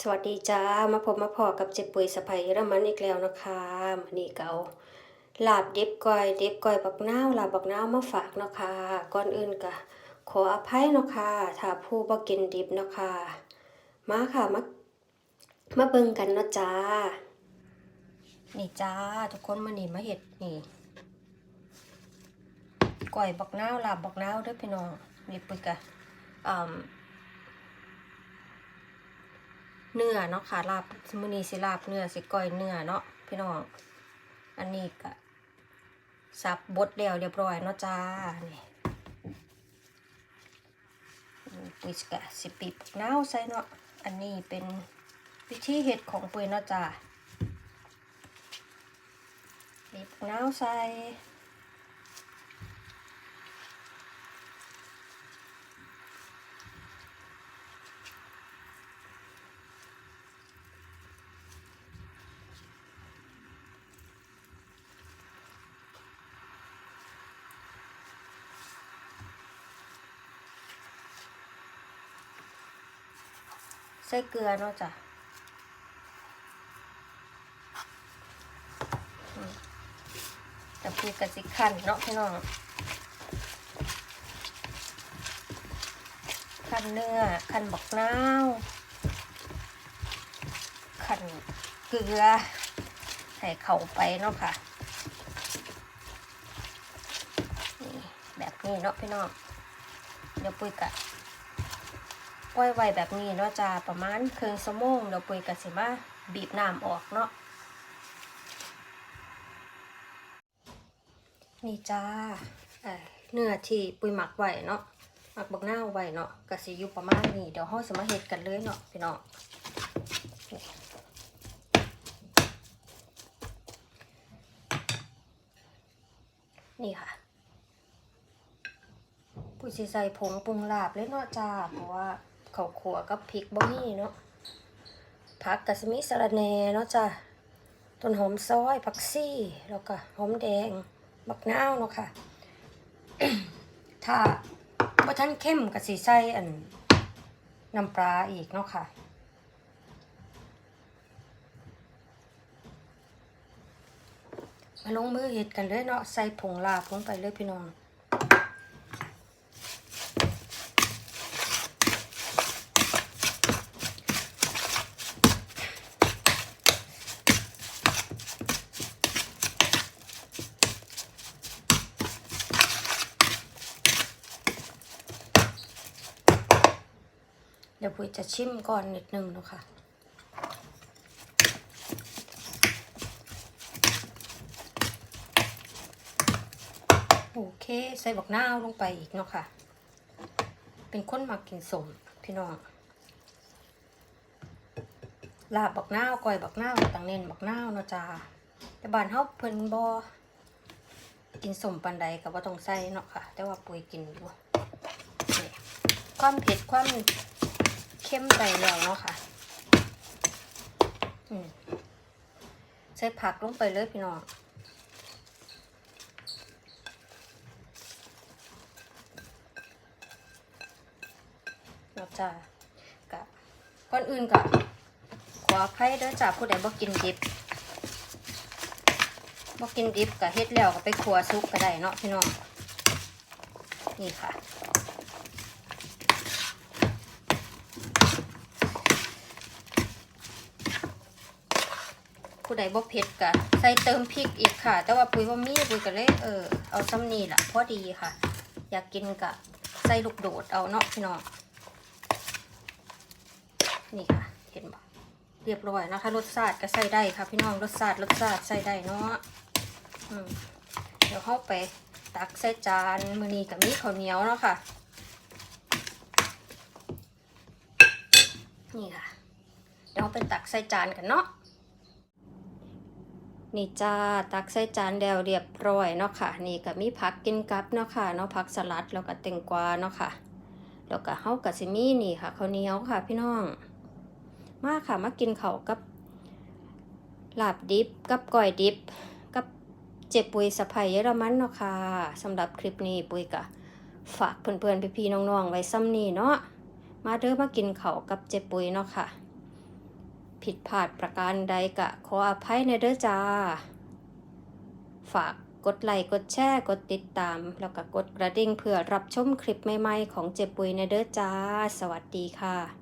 สวัสดีจ้ามาพบมาพอกับเจ็บปุ๋ยสะพายเยอรมันอีกแล้วนะคะมันนี่เกาลาบดิบก้อยดิบก้อยบักนาวลาบบักนาวมาฝากนะคะก่อนอื่นก็ขออภัยนะคะถ้าผู้บ่กินดิบนะคะมาค่ะมามาเบิ่งกันเนาะจ้า นี่จ้าทุกคนมานี่มาเห็ดนี่ก้อยบักนาวลาบบักนาวด้อพี่น้องนี่ปุยกะอ่า เนื้อเนาะค่ะลาบมื้อนี้สิลาบเนื้อสิก้อยเนื้อเนาะพี่น้อง อันนี้ก็สับบดแล้วเรียบร้อยเนาะจ้านี่ปุยกะสิปีบน้าใส่เนาะอันนี้เป็นวิธีเห็ดของปุยเนาะจ้าปีบน้าใส่ ส่เกลือเนาะจ้ะอืมแต่พูดกะสิขันเนาะพี่น้องขันเนื้อขันบักนาวขันเกลือ ให้เข้าไปเนาะค่ะนี่แบบนี้เนาะพี่น้องเดี๋ยวปุ้ยกะ ปล่อยไว้แบบนี้เนาะจ้าประมาณครึ่งชั่วโมงเดี๋ยวปุยกสิมาบีบน้ำออกเนาะนี่จ้าเเนื้อที่ปุยหมักไว้เนาะหมักบักหน้าไว้เนาะกะสิอยู่ประมาณนี้เดี๋ยวห้องสมาเฮ็ดกันเลยเนาะพี่น้องนี่ค่ะผู้สิใส่ผงปรุงลาบเลยเนาะจ้าเพราะว่า ขาวขัวกับพริกบ่มีเนาะผักกะสมีสระแหน่เนาะจ้าต้นหอมซอยผักซี่แล้วก็หอมแดงบักนาวเนาะค่ะ ถ้าบ่ทันเข้มกะสิใส่อันน้ำปลาอีกเนาะค่ะมาลงมือเฮ็ดกันเลยเนาะใส่ผงลาบลงไปเลยพี่น้อง ดี๋ยวปุ้ยจะชิมก่อนนิดนึงเนาะค่ะโอเค ใส่บักนาวลงไปอีกเนาะค่ะ เป็นคนมักกินสมพี่น้องลาบบักนาวก้อยบักนาวต่างเน้นบักนาวเนาะจ้าแต่บานเฮาเพิ่นบ่กินสมปานใดก็บ่าต้องใส่เนาะค่ะ แต่ว่าปุ้ยกินอยู่ความเผ็ดความ เข้มใส่แล้วเนาะค่ะใส่ผักลงไปเลยพี่น้องเนาจ้ากะก่อนอื่นก็ขออภัยเด้อจ้าผู้ใดบ่กินดิบบ่กินดิบก็เฮ็ดแล้วก็ไปครัวซุกก็ได้เนาะพี่น้องนี่ค่ะ ผู้ใดบ่เผ็ดก็ใส่เติมพริกอีกค่ะ แต่ว่าปุ้ยว่ามีปุ้ยก็เลยเออเอาซ้ำนี่แหละพอดีค่ะ อยากกินก็ใส่ลูกโดดเอาเนาะพี่น้องนี่ค่ะ เห็นบ่เรียบร้อยนะคะรสชาติก็ใส่ได้ค่ะ พี่น้องรสชาติรสชาติใส่ได้เนาะอืมเดี๋ยวเข้าไปตักใส่จานมือนี้กับมีข้าวเหนียวเนาะค่ะ นี่ค่ะ เดี๋ยวเราไปตักใส่จานกันเนาะ นี่จ้าตักใส่จานแล้วเรียบร้อยเนาะค่ะ นี่ก็มีผักกินกับเนาะค่ะเนาะผักสลัดแล้วก็แตงกวาเนาะค่ะ แล้วก็เฮากับซิมี่นี่ค่ะข้าวเหนียวค่ะพี่น้อง มาค่ะมากินเขากับลาบดิบกับก้อยดิบ กับเจ็บปุยสะพายเยอรมันเนาะค่ะสำหรับคลิปนี้ปุยกะฝากเพื่อนๆพี่ๆน้องๆไว้ซ้ำนี่เนาะมาเด้อมากินเขากับเจ็บปุยเนาะค่ะ ผิดพลาดประการใดกะขออภัยในเด้อจ้า ฝากกดไลค์กดแชร์กดติดตาม แล้วก็กดกระดิ่งเพื่อรับชมคลิปใหม่ๆของเจ็บปุยในเด้อจ้า สวัสดีค่ะ